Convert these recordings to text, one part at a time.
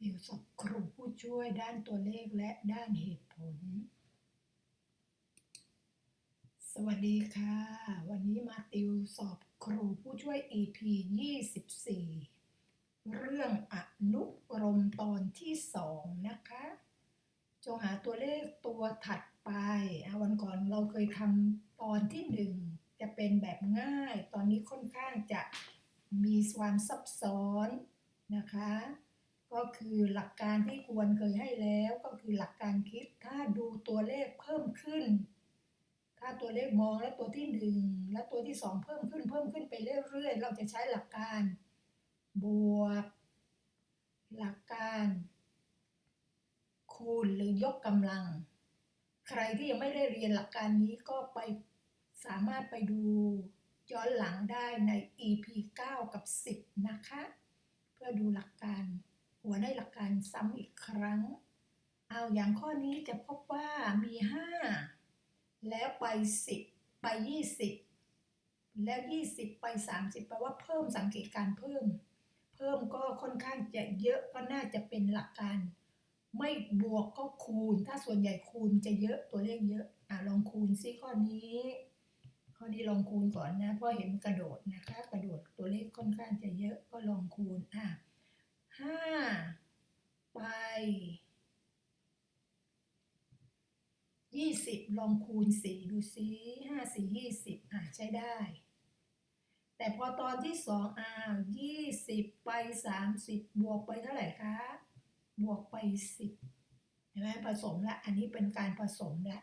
ติวสอบครูผู้ช่วยด้านตัวเลขและด้านเหตุผล สวัสดีค่ะ วันนี้มาติวสอบครูผู้ช่วย EP 24 เรื่องอนุกรมตอนที่ 2 นะคะ จงหาตัวเลขตัวถัดไปอะวันก่อนเราเคยทำตอนที่ 1 จะเป็นแบบง่าย ตอนนี้ค่อนข้างจะมีความซับซ้อนนะคะ ก็คือหลักการที่ควรเคยให้แล้วก็คือหลักการคิดถ้าดูตัวเลขเพิ่มขึ้น ถ้าตัวเลขมองและตัวที่หนึ่งและตัวที่สองเพิ่มขึ้นเพิ่มขึ้นไปเรื่อยๆ เราจะใช้หลักการ บวก หลักการ คูณหรือยกกำลัง ใครที่ยังไม่ได้เรียนหลักการนี้ก็ไปสามารถไปดูย้อนหลังได้ใน EP 9 กับ 10 นะคะ เพื่อดูหลักการ หัวได้หลักการซ้ำอีกครั้ง เอาอย่างข้อนี้จะพบว่ามี 5 แล้วไป 10 ไป 20 แล้ว 20 ไป 30 แปลว่าเพิ่มสังเกตการเพิ่ม เพิ่มก็ค่อนข้างจะเยอะก็น่าจะเป็นหลักการ ไม่บวกก็คูณ ถ้าส่วนใหญ่คูณจะเยอะตัวเลขเยอะอะลองคูณซิข้อนี้ข้อนี้ลองคูณก่อนนะเพราะเห็นกระโดดนะคะ กระโดดตัวเลขค่อนข้างจะเยอะก็ลองคูณอะห้าไปยี่ สิบลองคูณสี่ดูซิห้าสี่ยี่สิบอะใช้ได้ แต่พอตอนที่สองอ้าวยี่สิบไปสามสิบบวกไปเท่าไหร่คะ บวกไปสิบเห็นไหมผสมละ อันนี้เป็นการผสมละ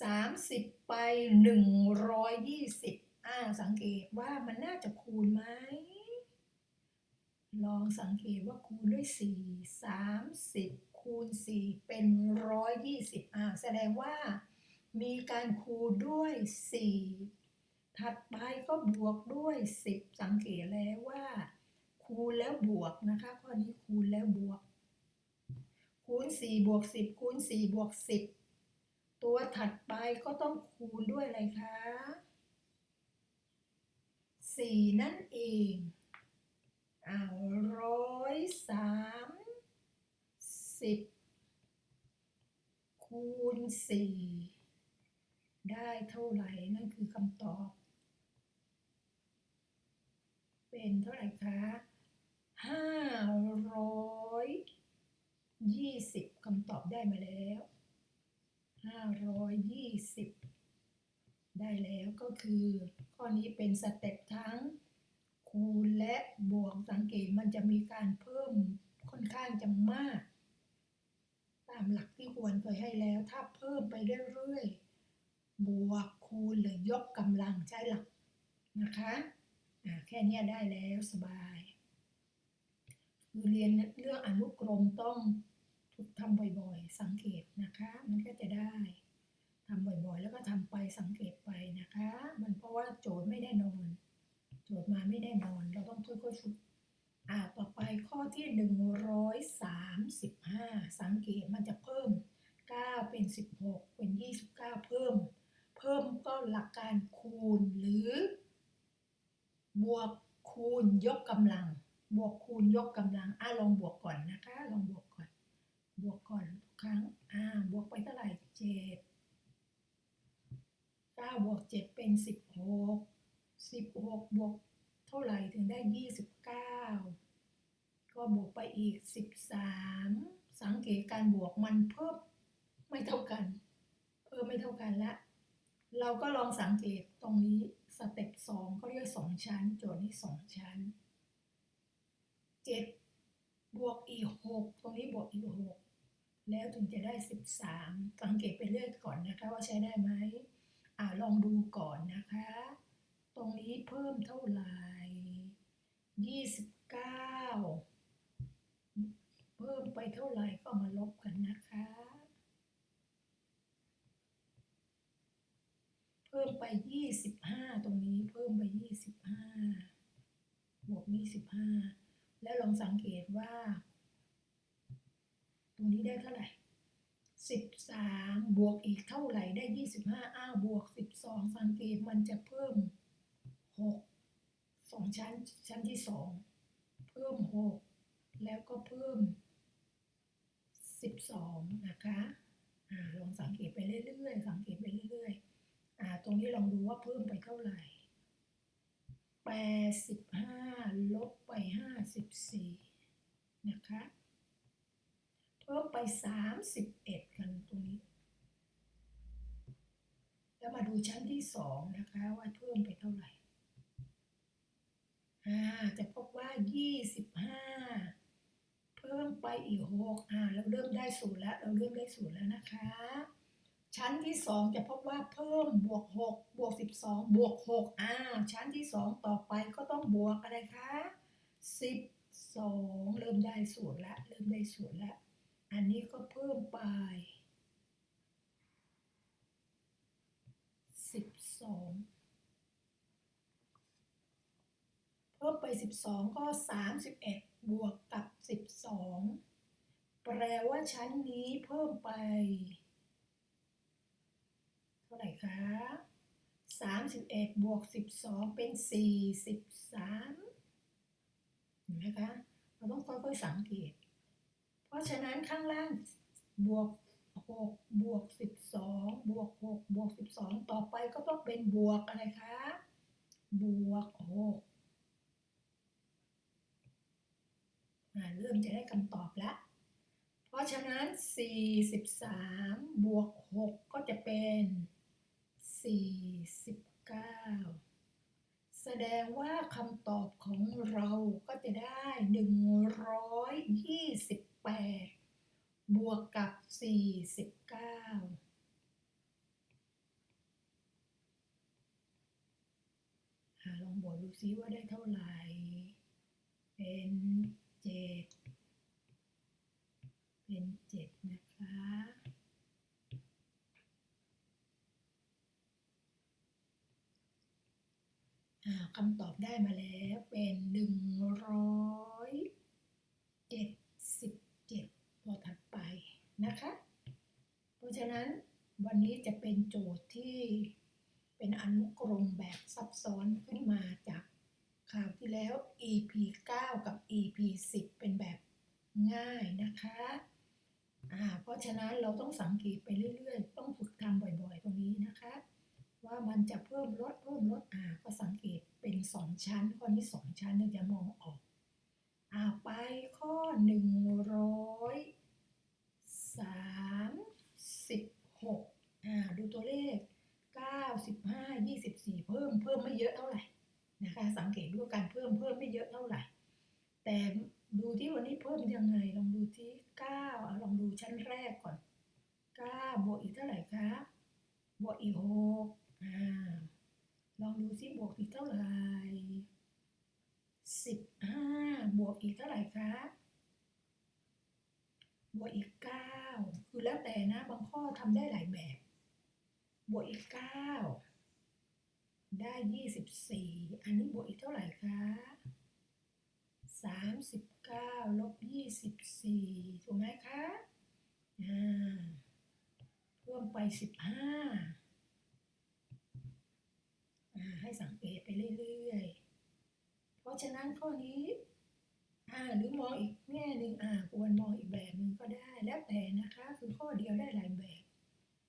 สามสิบไปหนึ่งร้อยยี่สิบอ่าสังเกตว่ามันน่าจะคูณไหมลองสังเกตว่าคูณด้วยสี่สามสิบ คูณสี่เป็นร้อยยี่สิบอ่าแสดงว่ามีการคูณด้วยสี่ถัดไปก็บวกด้วยสิบสังเกตแล้วว่า คูณแล้วบวกนะคะข้อนี้คูณแล้วบวก คูณสี่บวกสิบคูณสี่บวกสิบตัวถัดไปก็ต้องคูณด้วยอะไรคะสี่นั่นเองอ้าวร้อยสาม สิบคูณสี่ได้เท่าไหร่ นั่นคือคำตอบ เป็นเท่าไหร่คะห้าร้อยยี่สิบคำตอบได้มาแล้วห้าร้อยยี่สิบได้แล้วก็คือ ข้อนี้เป็นสเต็ปทั้ง คูณและบวกสังเกตมันจะมีการเพิ่มค่อนข้างจะมากามหลักที่ควรเคยให้แล้ว ถ้าเพิ่มไปเรื่อยๆ บวกคูณหรือยกกำลังใช้หลักนะคะแค่เนี้ยได้แล้วสบาย คือเรียนเรื่องอนุกรมต้องฝึกทำบ่อยๆ สังเกตนะคะ มันก็จะได้ทำบ่อยๆ แล้วก็ทำไปสังเกตไปนะคะ มันเพราะว่าโจทย์ไม่ได้นอน โจทย์มาไม่ได้นอน เราต้องค่อยๆฝึก อ่าต่อไปข้อที่ 135 สังเกตมันจะเพิ่ม 9 เป็น 16 เป็น 29 เพิ่ม เพิ่มก็หลักการคูณหรือ บวกคูณยกกำลัง บวกคูณยกกำลังอ่าลองบวกก่อนนะคะ ลองบวกก่อน บวกก่อนครั้งอ่าบวกไปเท่าไหร่เจ็ด9บวก 7 เป็น 16 16 บวก เท่าไหร่ถึงได้ 29 อีกสิบสามสังเกตการบวกมันเพิ่มไม่เท่ากันเพิ่มไม่เท่ากันละ เราก็ลองสังเกตตรงนี้สเต็ปสองเขาเรียกสองชั้น โจทย์นี้สองชั้นเจ็ดบวกอีกหกตรงนี้บวกอีกหกแล้วถึงจะได้สิบสามสังเกตไปเรื่อยก่อนนะคะว่าใช้ได้ไหมอ่าลองดูก่อนนะคะ ตรงนี้เพิ่มเท่าไหร่ยี่สิบ เพิ่มไปเท่าไหร่ก็มาลบกันนะคะ เพิ่มไปยี่สิบห้าตรงนี้เพิ่มไปยี่สิบห้าบวกยี่สิบห้าแล้วลองสังเกตว่า ตรงนี้ได้เท่าไหร่สิบสามบวกอีกเท่าไหร่ได้ยี่สิบห้าอ้าวบวกสิบสองสังเกตมันจะเพิ่มหกสองชั้นชั้นที่สองเพิ่มหก แล้วก็เพิ่ม 12 นะคะอ่าลองสังเกตไปเรื่อยๆ สังเกตไปเรื่อยๆอ่าตรงนี้ลองดูว่าเพิ่มไปเท่าไหร่ 85 ลบไป 54 นะคะ เพิ่มไป 31 กันตรงนี้ แล้วมาดูชั้นที่ 2 นะคะ ว่าเพิ่มไปเท่าไหร่ อ่า จะพบว่า 25 พิ่มไปอีก6อ่าเราเริ่มได้ศูนย์แล้ว เราเริ่มได้ศูนย์แล้วนะคะ ชั้นที่2จะพบว่าเพิ่มบวก6บวก12บองบวก6อ่าชั้นที่2ต่อไปก็ต้องบวกอะไรคะ12เริ่มได้ศูนย์แล้วเริ่มได้ศูนย์แล้วอันนี้ก็เพิ่มไป12เพิ่มไป12ก็31บเอ็ด บวกกับ 12 แปลว่าชั้นนี้เพิ่มไป เท่าไหร่คะ31บวก12 เป็น 43เห็นไหมคะ เราต้องค่อยๆสังเกต เพราะฉะนั้นข้างล่างบวก6บวก12บวก6บวก12 ต่อไปก็ต้องเป็นบวกอะไรคะ บวก6 อ่า เริ่มจะได้คำตอบแล้วเพราะฉะนั้น 43 บวก 6 ก็จะเป็น 49 แสดงว่าคำตอบของเราก็จะได้ 128 บวกกับ 49อ่าลองบวกดูซิว่าได้เท่าไหร่ เป็น เจ็ดเป็นเจ็ดนะคะ อ่าคำตอบได้มาแล้วเป็นหนึ่งร้อยเจ็ดสิบเจ็ดตัวถัดไปนะคะ เพราะฉะนั้นวันนี้จะเป็นโจทย์ที่เป็นอนุกรมแบบซับซ้อนขึ้นมาจาก คราวที่แล้ว EP 9 กับ EP 10 เป็นแบบง่ายนะคะอ่าเพราะฉะนั้นเราต้องสังเกตไปเรื่อยๆ ต้องฝึกทำบ่อยๆ ตรงนี้นะคะ ว่ามันจะเพิ่มลดเพิ่มลดอ่าก็สังเกตเป็นสองชั้น ข้อนี้สองชั้นเราจะมองออกอ่าไปข้อหนึ่งร้อยสามสิบหกอ่าดูตัวเลขเก้าสิบห้ายี่สิบสี่เพิ่มเพิ่มไม่เยอะเท่าไหร่ นะคะสังเกตดูการเพิ่มเพิ่มไม่เยอะเท่าไหร่ แต่ดูที่วันนี้เพิ่มยังไงลองดูที่เก้าลองดูชั้นแรกก่อนเก้าบวกอีกเท่าไหร่คะบวกอีกหกอ่าลองดูซิบวกอีกเท่าไหร่สิบห้าบวกอีกเท่าไหร่คะบวกอีกเก้าคือแล้วแต่นะบางข้อทำได้หลายแบบ บวกอีกเก้า ได้ยี่สิบสี่อันนี้บวกอีกเท่าไหร่คะสามสิบเก้าลบยี่สิบสี่ถูกไหมคะอ่าเพิ่มไปสิบห้าอ่าให้สังเกตไปเรื่อยๆ เพราะฉะนั้นข้อนี้อ่าหรือมองอีกแง่หนึ่งอ่าควรมองอีกแบบหนึ่งก็ได้แล้วแต่นะคะ คือข้อเดียวได้หลายแบบ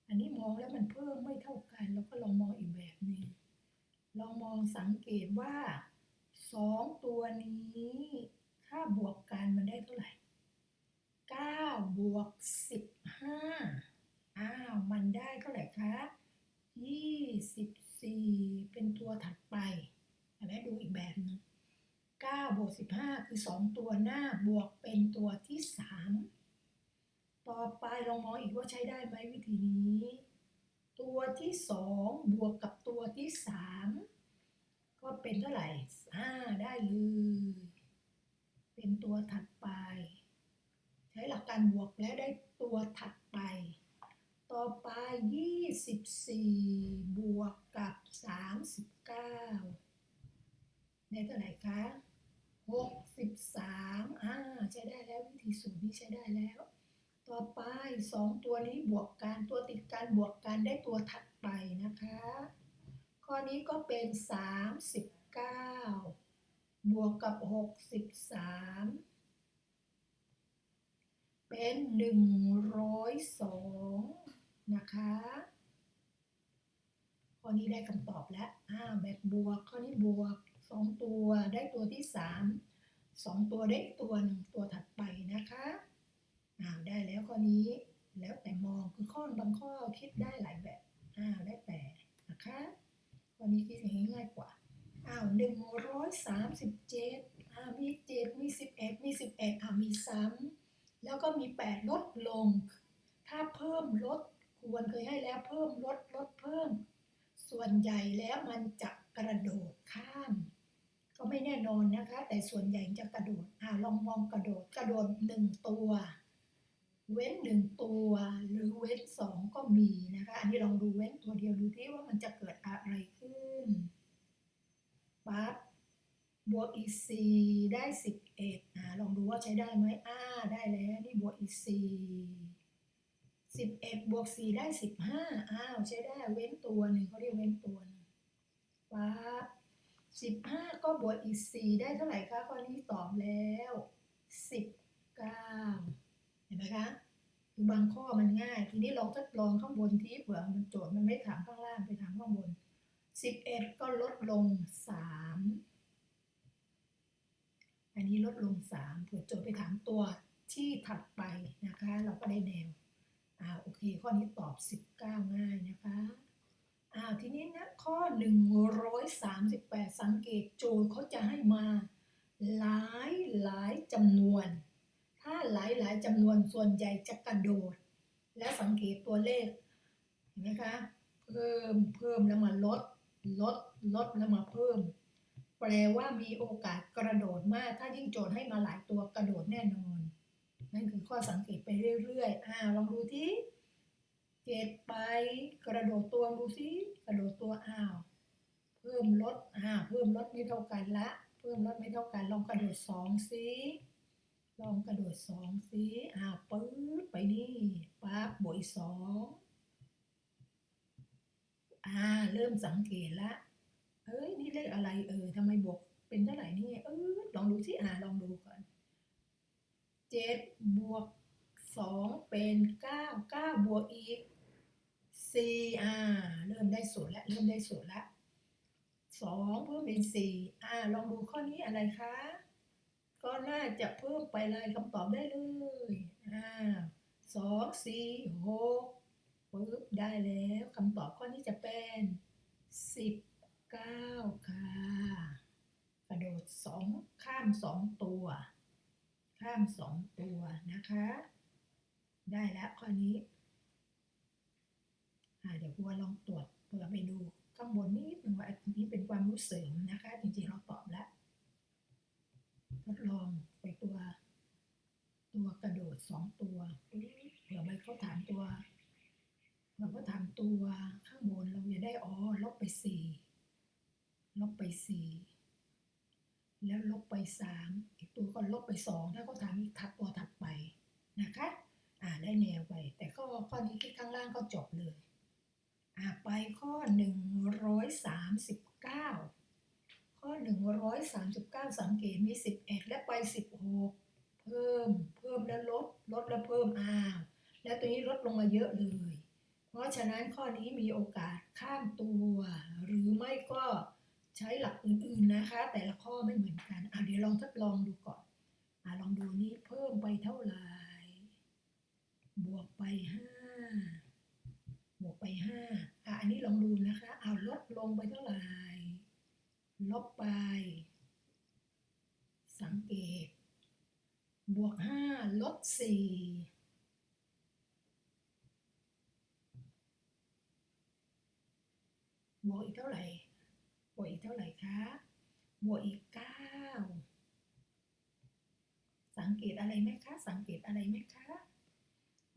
อันนี้มองแล้วมันเพิ่มไม่เท่ากันเราก็ลองมองอีกแบบหนึ่ง ลองมองสังเกตว่าสองตัวนี้ถ้าบวกกันมันได้เท่าไหร่เก้าบวกสิบห้าอ้าว มันได้เท่าไหร่คะยี่สิบ4เป็นตัวถัดไปเห็นไหมดูอีกแบบหนึง9บวก15 คือ 2 ตัวหน้าบวกเป็นตัวที่ 3 ต่อไปลองมองอีกว่าใช้ได้ไหมวิธีนี้ ตัวที่2บวกกับตัวที่3ก็เป็นเท่าไหร่5ได้เลย เป็นตัวถัดไป ใช้หลักการบวกแล้วได้ตัวถัดไป ต่อไป 24 บวกกับ 39 ได้เท่าไหร่คะ 63อ่าใช้ได้แล้ววิธีสูตรนี้ใช้ได้แล้ว ต่อไป2ตัวนี้บวกกันตัวติดกันบวกกันได้ตัวถัดไปนะคะ ข้อนี้ก็เป็น 39 บวกกับ 63 เป็เป็นหนึ่งร้อยสองนะคะข้อนี้ได้คำตอบแล้วอ้าแบบบวก ข้อนี้บวกสองตัวได้ตัวที่สามสองตัวได้ตัวหนึ่งตัวถัดไปนะคะ อ้าวได้แล้วข้อนี้ แล้วแต่มองคือข้อบางข้อคิดได้หลายแบบอ้าวได้แต่นะคะข้อนี้คิดอย่างนี้ง่ายกว่าอ้าวหนึ่งร้อยสามสิบเจ็ดอ้าวมีเจ็ดมีสิบเอ็ดมีสิบเอ็ดอ้าวมีซ้ำแล้วก็มีแปดลดลง ถ้าเพิ่มลดควรเคยให้แล้วเพิ่มลดลดเพิ่ม ส่วนใหญ่แล้วมันจะกระโดดข้ามก็ไม่แน่นอนนะคะ แต่ส่วนใหญ่จะกระโดดอ่าลองมองกระโดดกระโดดหนึ่งตัว เว้นหนึ่งตัวหรือเว้นสองก็มีนะคะ อันนี้ลองดูเว้นตัวเดียวดูที่ว่ามันจะเกิดอะไรขึ้นปั๊บบวกอีกสี่ได้สิบเอ็ดอ่าลองดูว่าใช้ได้ไหมอ่าได้แล้วนี่บวกอีกสี่สิบเอ็ดบวกสี่ได้สิบห้าอ้าวใช้ได้เว้นตัวหนึ่งเขาเรียกเว้นตัวหนึ่งปั๊บสิบห้าก็บวกอีกสี่ได้เท่าไหร่คะข้อนี้ตอบแล้วสิบเก้า ห็นไหมคะคือบางข้อมันง่าย ทีนี้ลองทดลองข้างบนที่เผื่อมันโจทย์มันไม่ถามข้างล่างไปถามข้างบนสิบเอ็ดก็ลดลงสามอันนี้ลดลงสามเผื่อโจทย์ไปถามตัวที่ถัดไปนะคะ เราก็ได้แนวอ่าโอเค ข้อนี้ตอบ 19 ง่ายนะคะอ่าทีนี้นะข้อ 138 สังเกตโจทย์เขาจะให้มาหลายหลายจำนวน ถ้าหลายหลายจำนวนส่วนใหญ่จะกระโดด และสังเกตตัวเลขเห็นไหมคะ เพิ่มเพิ่มแล้วมาลด ลด ลดแล้วมาเพิ่ม แปลว่ามีโอกาสกระโดดมาก ถ้ายิ่งโจทย์ให้มาหลายตัวกระโดดแน่นอน นั่นคือข้อสังเกตไปเรื่อยๆ อ่าลองดูที่เจ็ดไปกระโดดตัวดูสิกระโดดตัวอ้าว เพิ่มลดอ่าเพิ่มลดไม่เท่ากันละ เพิ่มลดไม่เท่ากันลองกระโดดสองสิ ลองกระโดดสองสิอ่าปื๊ดไปนี่ปั๊บบวกอีกสองอ่า เริ่มสังเกตละ เอ้ย นี่เลขอะไรเออทำไมบวกเป็นเท่าไหร่นี่เออลองดูสิอ่าลองดูก่อนเจ็ดบวกสองเป็นเก้าเก้าบวกอีกสี่อ่า เริ่มได้สูตรล้วเริ่มได้สูตรล้วสองเพิ่มเป็นสี่อ่า ลองดูข้อนี้อะไรคะ ก็น่าจะเพิ่มไปเลยคำตอบได้เลยอ่าสองสี่หกปึ๊บได้แล้วคำตอบข้อนี้จะเป็นสิบเก้าค่ะ กระโดดสองข้ามสองตัว ข้ามสองตัวนะคะ ได้แล้วข้อนี้อ่าเดี๋ยวครูลองตรวจเผื่อไปดูข้างบนนิดหนึ่งว่าอันนี้เป็นความรู้เสริมนะคะ จริงๆเราต ดลองไปตัว ตัวกระโดดสองตัวเผื่อไปเขาถามตัวเผื่อเขาถามตัวข้างบนเราจะได้อ๋อลบไปสี่ลบไปสี่แล้วลบไปสามอีกตัวก็ลบไปสองถ้าเขาถามอีกถัดตัวถัดไปนะคะอ่าได้แนวไป แต่ข้อข้อนี้ที่ข้างล่างก็จบเลยอ่าไปข้อหนึ่งร้อยสามสิบเก้า ข้อหนึ่งร้อยสามสิบเก้าสังเกตมีสิบเอ็ดและไปสิบหกเพิ่ม เพิ่มแล้วลด ลดแล้วเพิ่มอ้าว แล้วตัวนี้ลดลงมาเยอะเลย เพราะฉะนั้นข้อนี้มีโอกาสข้ามตัว หรือไม่ก็ใช้หลักอื่นๆนะคะ แต่ละข้อไม่เหมือนกันอะเดี๋ยวลองทดลองดูก่อนอะลองดูนี้เพิ่มไปเท่าไหร่ บวกไปห้าบวกไปห้าอะอันนี้ลองดูนะคะเอาลดลงไปเท่าไหร่ ลบไป สังเกต บวกห้าลบสี่บวกอีกเท่าไหร่ บวกอีกเท่าไหร่คะ บวกอีกเก้าสังเกตอะไรไหมคะ สังเกตอะไรไหมคะ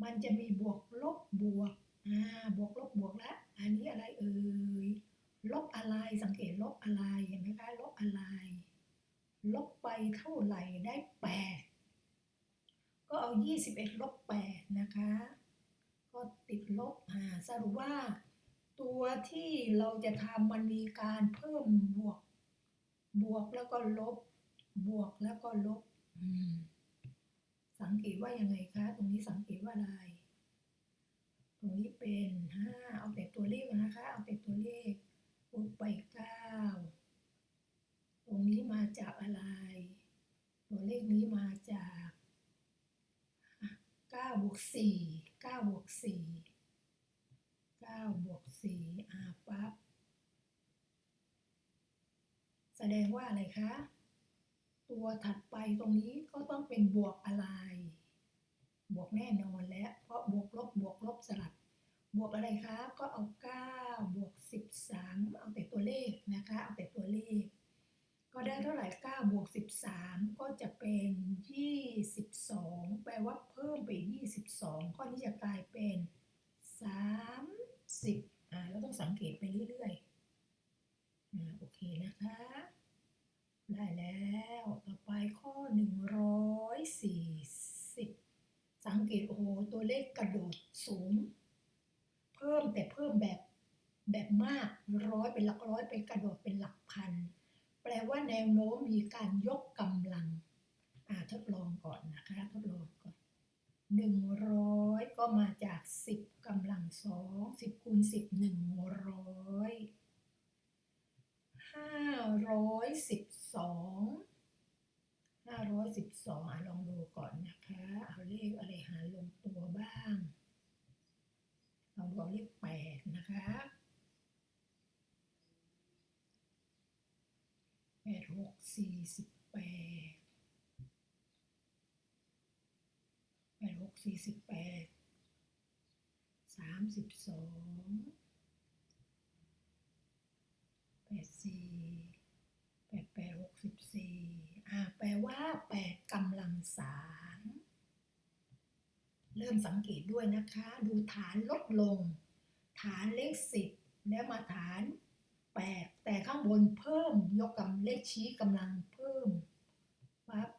มันจะมีบวกลบบวก อ่า บวกลบบวกแล้วอันนี้อะไรเอ่ย ลบอะไรสังเกตลบอะไรเห็นไหมคะลบอะไร ลบไปเท่าไหร่ได้แปดก็เอา 21 ลบ 8 นะคะ ก็ติดลบอ่าสรุปว่า ตัวที่เราจะทำมันมีการเพิ่มบวก บวกแล้วก็ลบ บวกแล้วก็ลบ สังเกตว่ายังไงคะ ตรงนี้สังเกตว่าอะไร ตรงนี้เป็นห้าเอาแต่ตัวเลขนะคะ เอาแต่ตัวเลข ลบไปเก้าตรงนี้มาจากอะไร ตัวเลขนี้มาจากเก้าบวกสี่เก้าบวกสี่เก้าบวกสี่อ่าปั๊บ แสดงว่าอะไรคะ ตัวถัดไปตรงนี้ก็ต้องเป็นบวกอะไร บวกแน่นอนแล้ว เพราะบวกลบบวกลบสลับ บวกอะไรคะ ก็เอา 9 บวก 13 เอาแต่ตัวเลขนะคะ เอาแต่ตัวเลข ก็ได้เท่าไหร่ 9 บวก 13 ก็จะเป็น 22 แปลว่าเพิ่มไป 22 ข้อนี้จะกลายเป็น 30 อ่าเราต้องสังเกตไปเรื่อยๆ อ่า โอเคนะคะ ได้แล้ว ต่อไปข้อ 140 สังเกตโอ้โห ตัวเลขกระโดดสูง พิ่มแต่เพิ่มแบบแบบมากร้อยเป็นหลักร้อยไปกระโดดเป็นหลักพัน แปลว่าแนวโน้มมีการยกกำลังอ่าทดลองก่อนนะคะทดลองก่อนหนึ่งร้อยก็มาจากสิบกำลังสองสิบคูณสิบหนึ่งร้อยห้าร้อยสิบสองห้าร้อยสิบสองลองดูก่อนนะคะ เอาเลขอะไรหารลงตัวบ้างลองดูเอาเลขแปดนะคะแปด หกสี่สิบแปดแปดหกสี่สิบแปดสามสิบสองแปดสี่แปดแปดหกสิบสี่อ่าแปลว่าแปดกำลังสามเริ่มสังเกตด้วยนะคะ ดูฐานลดลง ฐานเลขสิบแล้วมาฐานแปด แต่ข้างบนเพิ่มยกกำเลขชี้กำลังเพิ่มปั๊บ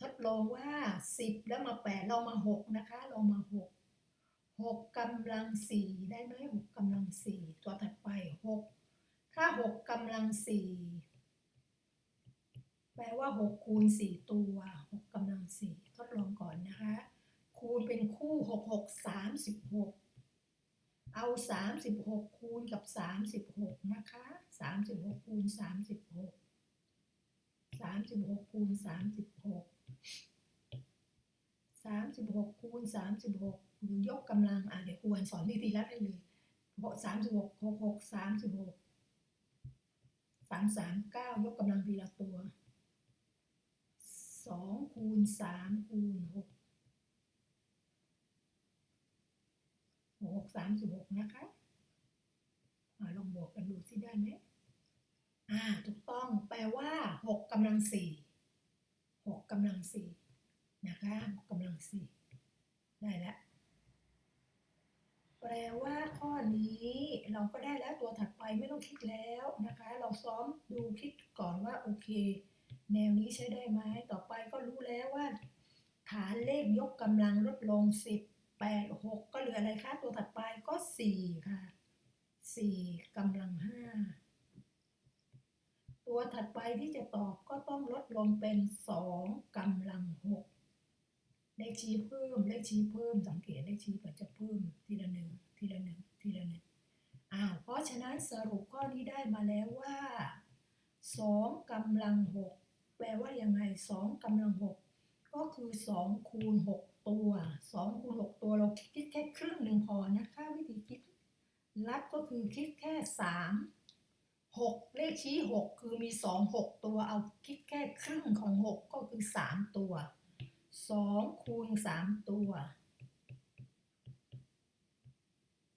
ทดลองว่า 10 แล้วมา 8 เรามา 6 นะคะ เรามา 6 6กำลัง 4 ได้ไหม6กำลัง 4 ตัวถัดไป 6 ถ้า 6กำลัง 4 แปลว่า 6 คูณ 4 ตัว 6กำลัง 4 ทดลองก่อนนะคะ คูณเป็นคู่ 6 6 36 เอา 36 คูณกับ 36 นะคะ 36 คูณ 36 36 คูณ 36 36 คูณ 36หรือยกกำลังอะเดี๋ยวควันสอนวิธีรัดให้เลย36 66 36 339ยกกำลังทีละตัว2คูณ3คูณ 6 6 36นะคะอะลองบวกกันดูสิได้ไหมอ่า ถูกต้อง แปลว่าหกกำลังสี่หกกำลังสี่นะคะหกกำลังสี่ได้แล้วแปลว่าข้อนี้เราก็ได้แล้วตัวถัดไปไม่ต้องคิดแล้วนะคะ เราซ้อมดูคิดก่อนว่าโอเค แนวนี้ใช้ได้ไหมต่อไปก็รู้แล้วว่า ฐานเลขยกกำลังลดลงสิบ แปดหกก็เหลืออะไรคะตัวถัดไปก็สี่ค่ะสี่กำลังห้าตัวถัดไปที่จะตอบก็ต้องลดลงเป็นสองกำลังหกเลขชี้เพิ่มเลขชี้เพิ่มสังเกตเลขชี้มันจะเพิ่มทีละหนึ่งทีละหนึ่งทีละหนึ่งอ้าวเพราะฉะนั้นสรุปข้อนี้ได้มาแล้วว่าสองกำลังหกแปลว่ายังไงสองกำลังหกก็คือสองคูณหกตัวสองคูณหกตัวเราคิดแค่ครึ่งหนึ่งพอนะคะวิธีคิดลัดก็คือคิดแค่สาม หกเลขชี้หก คือมีสองหกตัวเอาคิดแค่ครึ่งของหกก็คือสามตัวสองคูณสามตัว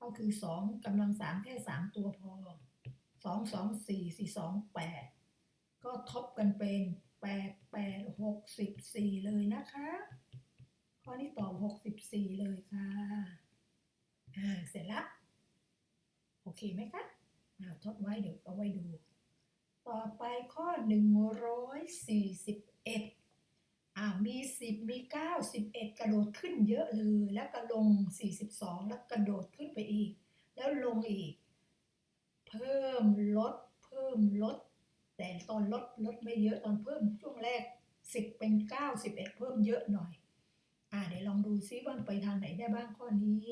ก็คือสองกำลังสามแค่สามตัวพอสองสองสี่สี่สองแปดก็ทบกันเป็นแปดแปดหกสิบสี่เลยนะคะข้อนี้ตอบหกสิบสี่เลยค่ะอ่าเสร็จแล้ว โอเคไหมคะอ่าทดไว้เดี๋ยวเอาไว้ดู ต่อไปข้อ 141อ่ามี 10 มี 9 11 กระโดดขึ้นเยอะเลย แล้วก็ลง 42 แล้วกระโดดขึ้นไปอีก แล้วลงอีก เพิ่มลด เพิ่มลด แต่ตอนลดลดไม่เยอะตอนเพิ่มช่วงแรก 10 เป็น 9 11 เพิ่มเยอะหน่อย อ่าเดี๋ยวลองดูซิว่าไปทางไหนได้บ้างข้อนี้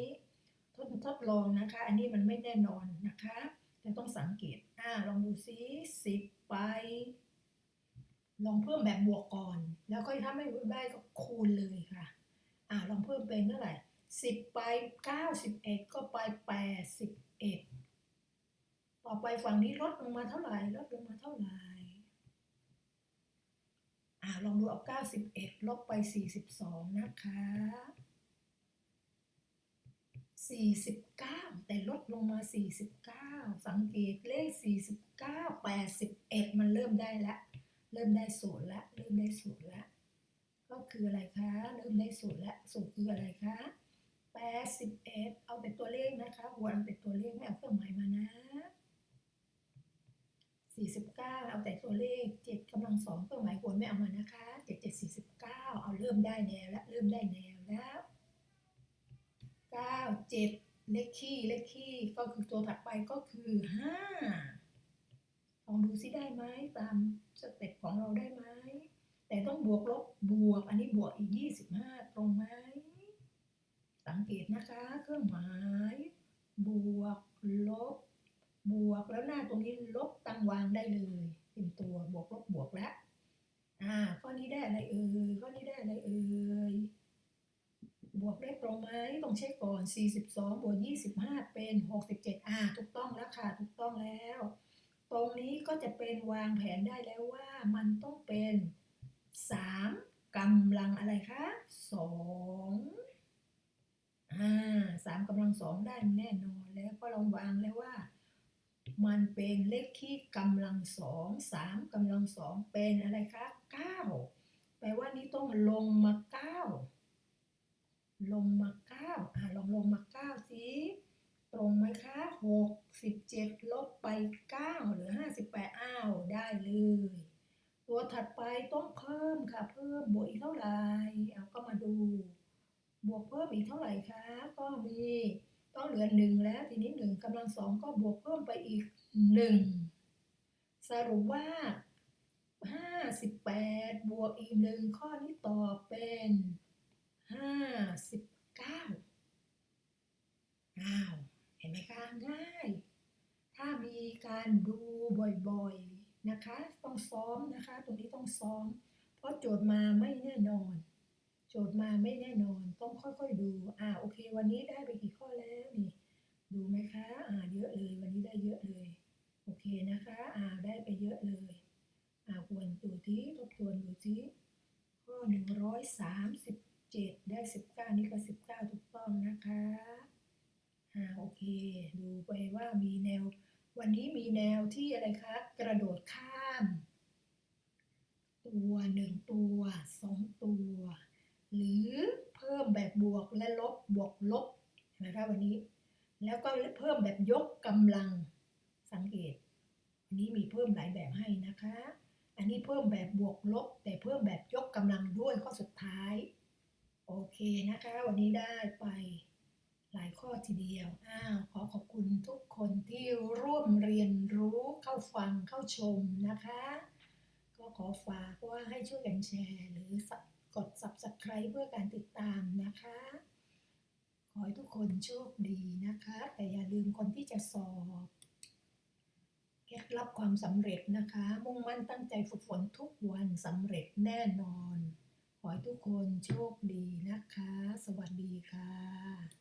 ทดทดลองนะคะ อันนี้มันไม่แน่นอนนะคะจะต้องสังเกต อ่าลองดูซิสิบไป ลองเพิ่มแบบบวกก่อน แล้วก็ถ้าไม่ได้ก็คูณเลยค่ะ อ่าลองเพิ่มเป็นเท่าไหร่สิบไปเก้าสิบเอ็ดก็ไปแปดสิบเอ็ดต่อไปฝั่งนี้ลดลงมาเท่าไหร่ลดลงมาเท่าไหร่อ่าลองดูเอา91ลบไป42นะคะ 49 แต่ลดลงมา 49 สังเกตเลข 49 81 มันเริ่มได้ละ เริ่มได้สูตรละ เริ่มได้สูตรละ ก็คืออะไรคะ เริ่มได้สูตรละสูตรคืออะไรคะ 81 เอาแต่ตัวเลขนะคะหัวเอาแต่ตัวเลขไม่เอาเครื่องหมายมานะ49 เอาแต่ตัวเลข 7กำลังสองเครื่องหมายบวกไม่เอามานะคะ 7 7 49 เอาเริ่มได้แนวแล้ว เริ่มได้แนวแล้ว 9 7เจ็ดเลขคี่เลขคี่ก็คือตัวถัดไปก็คือ5ลองดูซิได้ไหมตามสเต็ปของเราได้ไหมแต่ต้องบวกลบบวก อันนี้บวกอีก25ตรงไหมสังเกตนะคะ เครื่องหมาย บวกลบ บวกแล้วหน้าตรงนี้ลบตั้งวางได้เลยเป็นตัวบวกลบบวกแล้วอ่าข้อนี้ได้อะไรเอ่ยข้อนี้ได้อะไรเอ่ย บวกได้ตรงไหมต้องเช็คก่อน 42 บวก 25 เป็น 67อ่าถูกต้องแล้วค่ะ ถูกต้องแล้ว ตรงนี้ก็จะเป็นวางแผนได้แล้วว่ามันต้องเป็น 3กำลังอะไรคะ2อ่าสามกำลังสองได้แน่นอนแล้วก็เราวางแล้วว่า มันเป็นเลขที่กำลังสองสามกำลังสองเป็นอะไรคะเก้าแปลว่านี้ต้องลงมาเก้า ลงมาเก้าอ่าลองลงมาเก้าสิตรงไหมคะหกสิบเจ็ดลบไปเก้าหลือห้าสิบแปดอ้าวได้เลย ตัวถัดไปต้องเพิ่มค่ะ เพิ่มบวกอีกเท่าไหร่เอาก็มาดู บวกเพิ่มอีกเท่าไหร่คะก็มีต้องเหลือหนึ่งแล้วทีนี้หนึ่งกำลังสองก็บวกเพิ่มไปอีกหนึ่งสรุปว่าห้าสิบแปดบวกอีกหนึ่งข้อนี้ตอบเป็น ห้าสิบเก้าอ้าวเห็นไหมคะง่าย ถ้ามีการดูบ่อยๆนะคะ ต้องซ้อมนะคะ ตรงนี้ต้องซ้อม เพราะโจทย์มาไม่แน่นอน โจทย์มาไม่แน่นอน ต้องค่อยๆดู อ่าโอเค วันนี้ได้ไปกี่ข้อแล้วนี่ ดูไหมคะ อ่าเยอะเลย วันนี้ได้เยอะเลย โอเคนะคะ อ่าได้ไปเยอะเลย อ่าควรดูที่ทบทวนดูที่ข้อหนึ่งร้อยสามสิบ เจ็ดได้สิบเก้านี่ก็สิบเก้าถูกต้องนะคะอ่าโอเค ดูไปว่ามีแนว วันนี้มีแนวที่อะไรคะ กระโดดข้าม ตัวหนึ่งตัวสองตัว หรือเพิ่มแบบบวกและลบบวกลบนะคะวันนี้ แล้วก็เพิ่มแบบยกกำลังสังเกตอันนี้มีเพิ่มหลายแบบให้นะคะ อันนี้เพิ่มแบบบวกลบ แต่เพิ่มแบบยกกำลังด้วยข้อสุดท้าย โอเคนะคะ วันนี้ได้ไปหลายข้อทีเดียว อ้าว ขอขอบคุณทุกคนที่ร่วมเรียนรู้เข้าฟังเข้าชมนะคะ ก็ขอฝากว่าให้ช่วยกันแชร์ หรือกด subscribe เพื่อการติดตามนะคะ ขอให้ทุกคนโชคดีนะคะ แต่อย่าลืมคนที่จะสอบเคล็ดลับความสำเร็จนะคะ มุ่งมั่นตั้งใจฝึกฝนทุกวันสำเร็จแน่นอน ขอให้ทุกคนโชคดีนะคะ สวัสดีค่ะ